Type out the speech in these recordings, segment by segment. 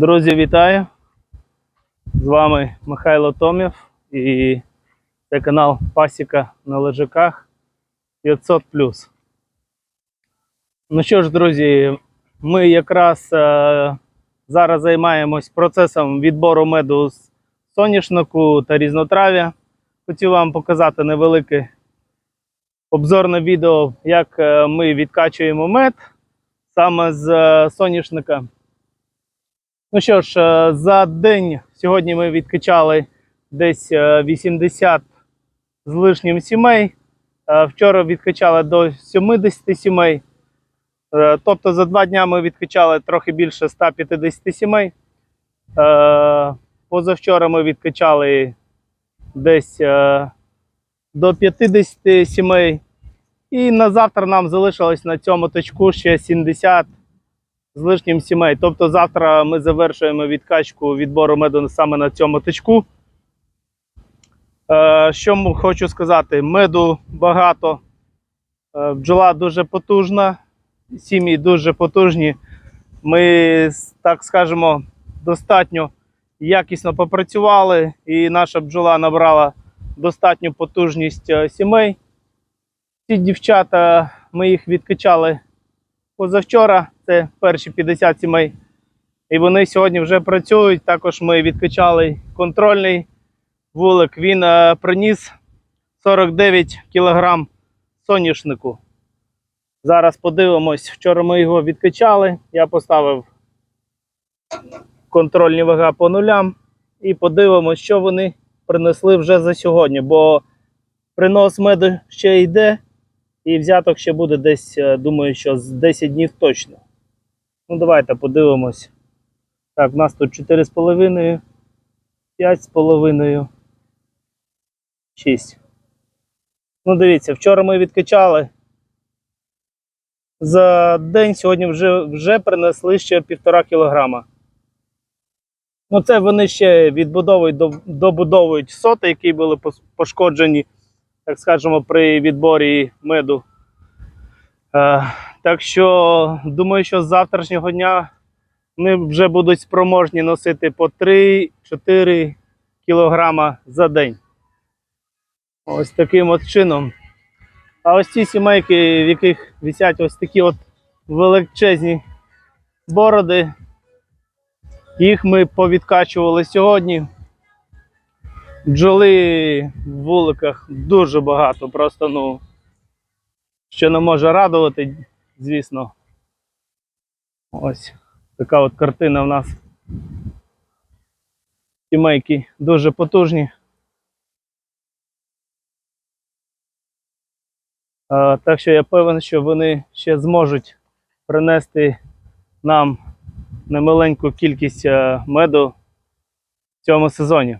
Друзі, вітаю! З вами Михайло Томів і це канал Пасіка на лежаках 500. Ну що ж, друзі, ми якраз е, зараз займаємось процесом відбору меду з соняшнику та різнотрав'я. Хотів вам показати невелике обзорне відео, як е, ми відкачуємо мед саме з е, соняшника. Ну що ж, е, за день сьогодні ми відкачали десь е, 80 з лишнім сімей. Е, Вчора відкачали до 70 сімей. Е, Тобто за два дня ми відкачали трохи більше 150 сімей. Е, Позавчора ми відкачали десь е, до 50 сімей. І на завтра нам залишилось на цьому точку ще 70 з лишнім сімей. Тобто завтра ми завершуємо відкачку відбору меду саме на цьому точку. Е, що хочу сказати? Меду багато, е, бджола дуже потужна, сім'ї дуже потужні. Ми, так скажемо, достатньо якісно попрацювали, і наша бджола набрала достатню потужність е, сімей. Ці дівчата, ми їх відкачали позавчора, це перші 50 сімей. І вони сьогодні вже працюють. Також ми відкачали контрольний вулик. Він е, приніс 49 кг соняшнику. Зараз подивимось. Вчора ми його відкачали. Я поставив контрольні вага по нулям. І подивимось, що вони принесли вже за сьогодні. Бо принос меду ще йде. І взяток ще буде десь, е, думаю, що з 10 днів точно. Ну, давайте подивимось. Так, в нас тут 4,5, 5,5, 6. Ну, дивіться, вчора ми відкачали. За день сьогодні вже, вже принесли ще півтора кілограма. Ну, це вони ще відбудовують, добудовують соти, які були пошкоджені так скажемо, при відборі меду. Так що думаю, що з завтрашнього дня вони вже будуть спроможні носити по 3-4 кілограма за день. Ось таким от чином. А ось ці сімейки, в яких висять ось такі от величезні бороди, їх ми повідкачували сьогодні. Бджоли в вуликах дуже багато, просто ну, що не може радувати, звісно. Ось така от картина в нас. Сімейки дуже потужні. Так що я певен, що вони ще зможуть принести нам немаленьку кількість е, меду в цьому сезоні.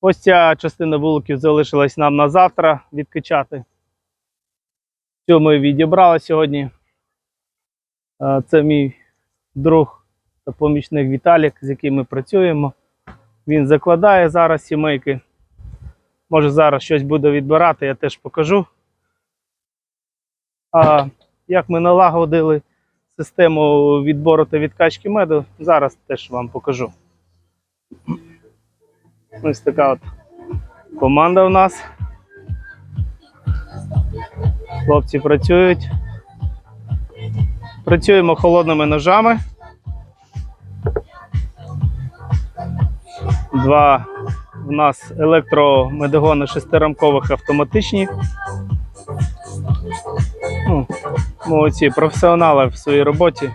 Ось ця частина вуликів залишилась нам на завтра відкачати. Цю ми відібрали сьогодні. Е, Це мій друг та помічник Віталік, з яким ми працюємо. Він закладає зараз сімейки. Може зараз щось буде відбирати, я теж покажу. А як ми налагодили систему відбору та відкачки меду, зараз теж вам покажу. Ось така от команда у нас. Хлопці працюють. Працюємо холодними ножами. Два у нас електромедогони шестирамкових автоматичні. Ну, молодці, професіонали в своїй роботі.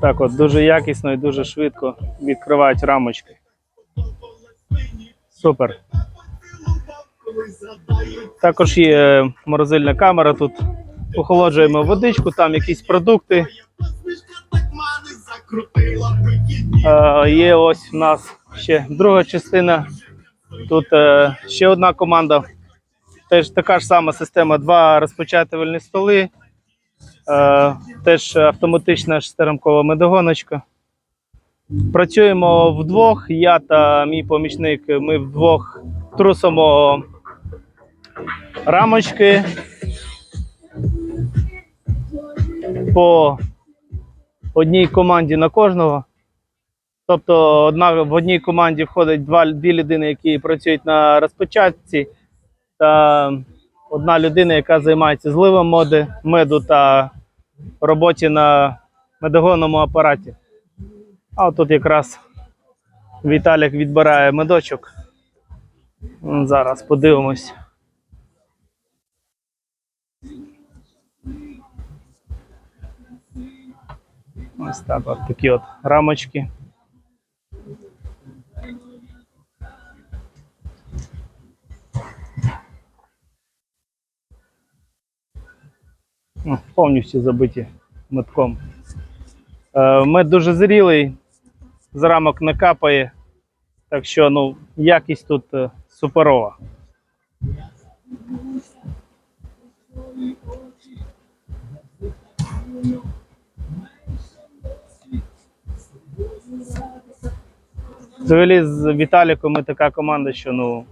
Так от дуже якісно і дуже швидко відкривають рамочки. Супер. Також є морозильна камера. Тут охолоджуємо водичку, там якісь продукти. Е, є ось у нас ще друга частина. Тут е, ще одна команда. Теж така ж сама система: два розпочатувальні столи. Е, теж автоматична шестирамкова медогоночка. Працюємо вдвох. Я та мій помічник. Ми вдвох трусимо рамочки. по одній команді на кожного. Тобто одна, в одній команді входить два, дві людини, які працюють на розпочатці, та одна людина, яка займається зливом моди, меду та роботі на медогонному апараті. А тут якраз Віталік відбирає медочок. Зараз подивимось. Ось так, от такі от рамочки. Повністю забиті метком. Е, Мед дуже зрілий, з рамок не капає, так що ну, якість тут е, суперова. Взагалі з Віталіком ми така команда, що ну,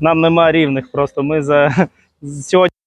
нам немає рівних. Просто ми за сьогодні.